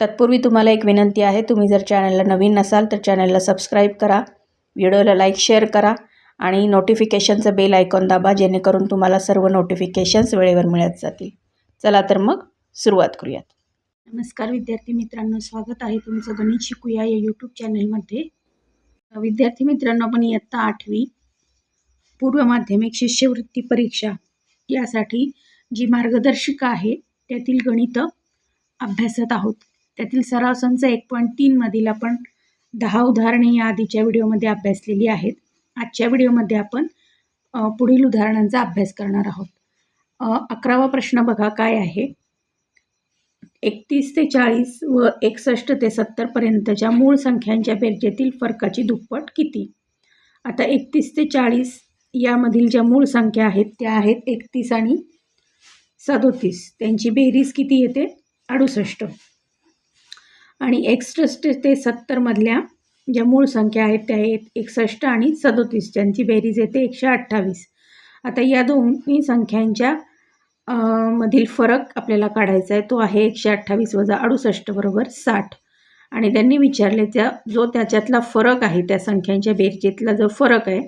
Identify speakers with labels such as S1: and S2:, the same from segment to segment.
S1: तत्पूर्वी तुम्हाला एक विनंती आहे तुम्ही जर चॅनलला नवीन नसाल तर चॅनलला सबस्क्राईब करा व्हिडिओला लाईक शेअर करा आणि नोटिफिकेशनचं बेल आयकॉन दाबा जेणेकरून तुम्हाला सर्व नोटिफिकेशन्स वेळेवर मिळत जातील. चला तर मग सुरुवात करूयात. नमस्कार विद्यार्थी मित्रांनो स्वागत आहे तुमचं गणित शिकूया या यूट्यूब चॅनलमध्ये. विद्यार्थी मित्रांनो आपण इयत्ता आठवी पूर्व माध्यमिक शिष्यवृत्ती परीक्षा यासाठी जी मार्गदर्शिका आहे त्यातील गणितं अभ्यासत आहोत. त्यातील सराव संच एक पॉईंट तीनमधील आपण दहा उदाहरणे या आधीच्या व्हिडिओमध्ये अभ्यासलेली आहेत. आजच्या व्हिडिओमध्ये आपण पुढील उदाहरणांचा अभ्यास करणार आहोत. अकरावा प्रश्न बघा काय आहे? एकतीस ते चाळीस व एकसष्ट ते सत्तरपर्यंतच्या मूळ संख्यांच्या बेरजेतील फरकाची दुप्पट किती? आता एकतीस ते चाळीस यामधील ज्या मूळ संख्या आहेत त्या आहेत एकतीस आणि सदोतीस. त्यांची बेरीज किती येते? अडुसष्ट. आणि एकसष्ट ते सत्तरमधल्या ज्या मूळ संख्या आहेत त्या आहेत एकसष्ट आणि सदोतीस. ज्यांची बेरीज येते एकशे अठ्ठावीस. आता या दोन्ही संख्यांच्या मधील फरक आपल्याला काढायचा आहे. तो आहे एकशे अठ्ठावीस वजा अडुसष्ट बरोबर साठ. आणि त्यांनी विचारले त्या जो त्याच्यातला फरक आहे त्या संख्यांच्या बेरजेतला जो फरक आहे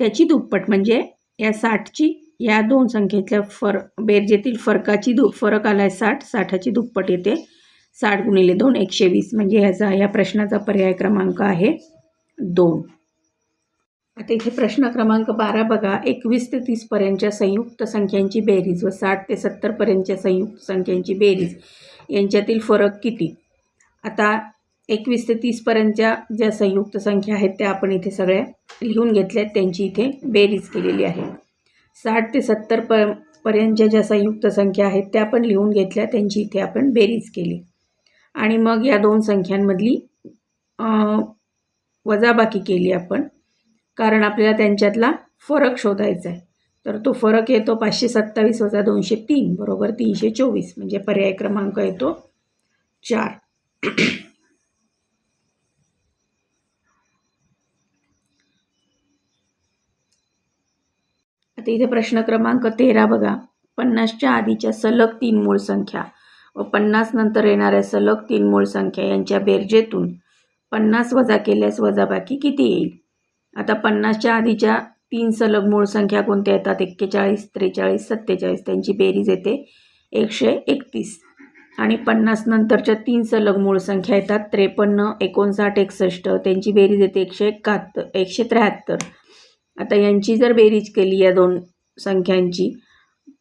S1: त्याची दुप्पट म्हणजे या साठची या दोन संख्येतल्या फर बेरजेतील फरकाची दु फरक आला आहे साठ. साठाची दुप्पट येते साठ गुणिले दोन एकशे वीस. म्हणजे ह्याचा या प्रश्नाचा पर्याय क्रमांक आहे दोन. आता इथे प्रश्न क्रमांक बारा बघा. एकवीस ते तीसपर्यंतच्या संयुक्त संख्यांची बेरीज व साठ ते सत्तरपर्यंतच्या संयुक्त संख्यांची बेरीज. यांच्यातील फरक किती? आता एकवीस ते तीसपर्यंतच्या ज्या संयुक्त संख्या आहेत त्या आपण इथे सगळ्या लिहून घेतल्या आहेत त्यांची इथे बेरीज केलेली आहे. साठ ते सत्तर प पर्यंतच्या ज्या संयुक्त संख्या आहेत त्या पण लिहून घेतल्या. त्यांची इथे आपण बेरीज केली. आणि मग या दोन संख्यांमधली वजाबाकी केली आपण. कारण आपल्याला त्यांच्यातला फरक शोधायचा आहे तर तो फरक येतो पाचशे सत्तावीस वजा दोनशे तीन बरोबर तीनशे चोवीस. म्हणजे पर्याय क्रमांक येतो चार. आता इथे प्रश्न क्रमांक तेरा बघा. पन्नासच्या आधीच्या सलग तीन मूळ संख्या. व पन्नास नंतर येणाऱ्या सलग तीन मूळ संख्या यांच्या बेरजेतून पन्नास वजा केल्यास वजाबाकी किती येईल? आता पन्नासच्या आधीच्या तीन सलग मूळ संख्या कोणत्या येतात? एक्केचाळीस त्रेचाळीस सत्तेचाळीस त्यांची बेरीज येते एकशे एकतीस. आणि पन्नास नंतरच्या तीन सलग मूळ संख्या येतात त्रेपन्न एकोणसाठ एकसष्ट त्यांची बेरीज येते एकशे एकाहत्तर एकशे त्र्याहत्तर. आता यांची जर बेरीज केली या दोन संख्यांची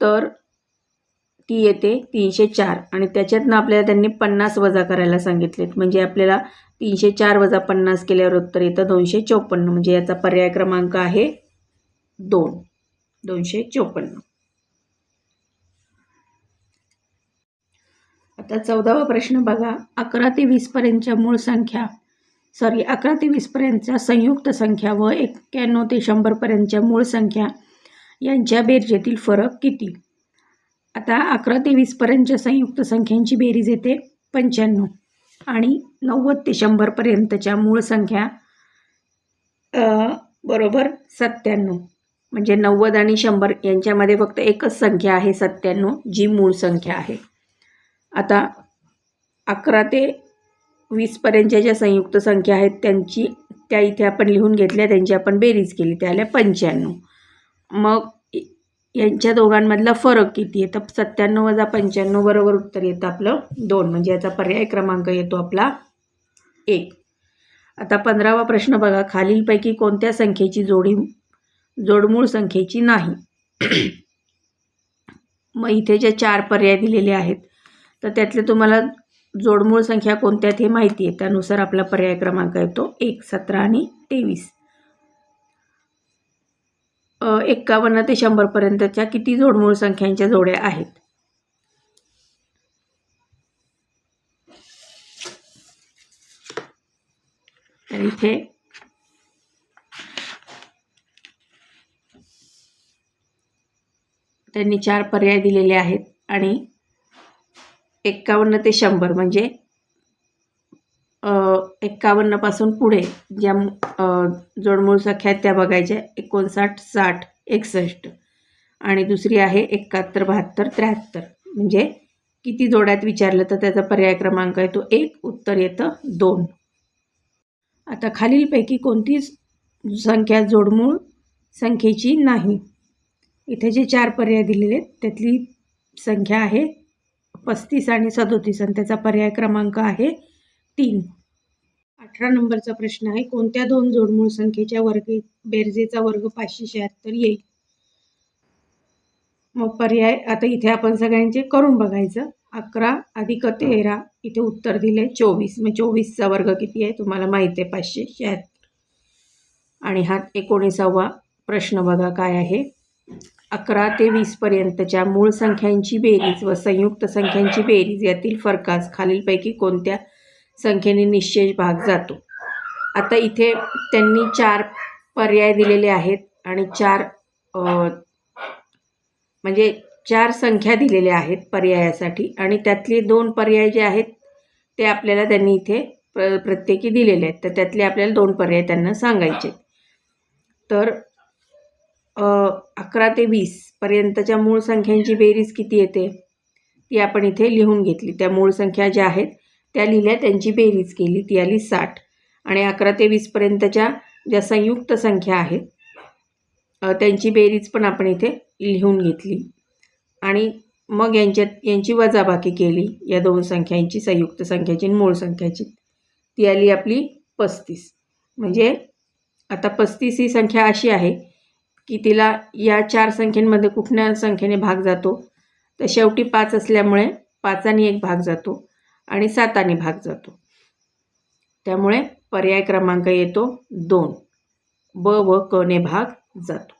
S1: तर ती येते तीनशे चार. आणि त्याच्यातनं आपल्याला त्यांनी पन्नास वजा करायला सांगितलेत. म्हणजे आपल्याला तीनशे चार वजा पन्नास केल्यावर उत्तर येतं दोनशे चौपन्न. म्हणजे याचा पर्याय क्रमांक आहे दोन. दोनशे चौपन्न. आता चौदावा प्रश्न बघा. अकरा ते वीसपर्यंतच्या मूळ संख्या. सॉरी अकरा ते वीसपर्यंतच्या संयुक्त संख्या व एक्क्याण्णव ते शंभरपर्यंतच्या मूळ संख्या यांच्या बेरजेतील फरक किती? आता अकरा ते वीसपर्यंतच्या संयुक्त संख्यांची बेरीज येते पंच्याण्णव. आणि नव्वद ते शंभरपर्यंतच्या मूळ संख्या बरोबर सत्त्याण्णव. म्हणजे नव्वद आणि शंभर यांच्यामध्ये फक्त एकच संख्या आहे सत्त्याण्णव जी मूळ संख्या आहे. आता अकरा ते वीसपर्यंतच्या ज्या संयुक्त संख्या आहेत त्यांची त्या इथे आपण लिहून घेतल्या त्यांची आपण बेरीज केली त्या आल्या पंच्याण्णव. मग यांच्या दोघांमधला फरक किती आहे? तर सत्त्याण्णव वजा पंच्याण्णव बरोबर उत्तर येतं आपलं दोन. म्हणजे याचा पर्याय क्रमांक येतो आपला एक. आता पंधरावा प्रश्न बघा. खालीलपैकी कोणत्या संख्येची जोडी जोडमूळ संख्येची नाही? मग इथे जे चार पर्याय दिलेले आहेत तर त्यातले तुम्हाला जोडमूळ संख्या कोणत्या ते हे माहिती आहे. त्यानुसार आपला पर्याय क्रमांक येतो एक सतरा आणि तेवीस. एक्कावन्न ते शंभरपर्यंतच्या किती जोडमूळ संख्यांच्या जोड्या आहेत? इथे त्यांनी चार पर्याय दिलेले आहेत आणि एक्कावन्न ते शंभर म्हणजे एक्कावन्नपासून पुढे ज्या जोडमूळ संख्या आहेत त्या बघायच्या एकोणसाठ साठ एकसष्ट. आणि दुसरी आहे एकाहत्तर बहात्तर त्र्याहत्तर. म्हणजे किती जोड्यात विचारलं तर त्याचा पर्याय क्रमांक आहे तो एक उत्तर येतं दोन. आता खालीलपैकी कोणतीच संख्या जोडमूळ संख्येची नाही? इथे जे चार पर्याय दिलेले आहेत त्यातली संख्या आहे पस्तीस आणि सदोतीस. आणि त्याचा पर्याय क्रमांक आहे तीन. अठरा नंबरचा प्रश्न आहे कोणत्या दोन जोडमूळ संख्येच्या वर्ग बेरजेचा वर्ग पाचशे शहात्तर येईल? मग पर्याय आता इथे आपण सगळ्यांचे करून बघायचं. अकरा अधिक तेरा इथे उत्तर दिलं आहे चोवीस. मग चोवीसचा वर्ग किती आहे? तुम्हाला माहीत आहे पाचशे शहात्तर. आणि हा एकोणीसावा प्रश्न बघा काय आहे. अकरा ते वीसपर्यंतच्या मूळ संख्यांची बेरीज व संयुक्त संख्यांची बेरीज यातील फरकास खालीलपैकी कोणत्या संख्येने निश्चय भाग जातो. आता इथे त्यांनी चार पर्याय दिलेले आहेत आणि चार म्हणजे चार संख्या दिलेल्या आहेत पर्यायासाठी आणि त्यातले दोन पर्याय जे आहेत ते आपल्याला त्यांनी इथे प्र प्रत्येकी दिलेले आहेत. तर त्यातले आपल्याला दोन पर्याय त्यांना सांगायचे तर अकरा ते वीसपर्यंतच्या मूळ संख्यांची बेरीज किती येते? ती आपण इथे लिहून घेतली. त्या मूळ संख्या ज्या आहेत त्या लिहिल्या त्यांची बेरीज केली ती आली साठ. आणि अकरा ते वीसपर्यंतच्या ज्या संयुक्त संख्या आहेत त्यांची बेरीज पण आपण इथे लिहून घेतली. आणि मग यांच्यात यांची वजाबाकी केली या दोन संख्यांची संयुक्त संख्याची आणि मूळ संख्याची. ती आली आपली पस्तीस. म्हणजे आता पस्तीस ही संख्या अशी आहे की तिला या चार संख्येमध्ये कुठल्या संख्येने भाग जातो तर शेवटी पाच असल्यामुळे पाचाने एक भाग जातो. आणि साताने भाग जातो. त्यामुळे पर्याय क्रमांक येतो दोन. ब व कने भाग जातो.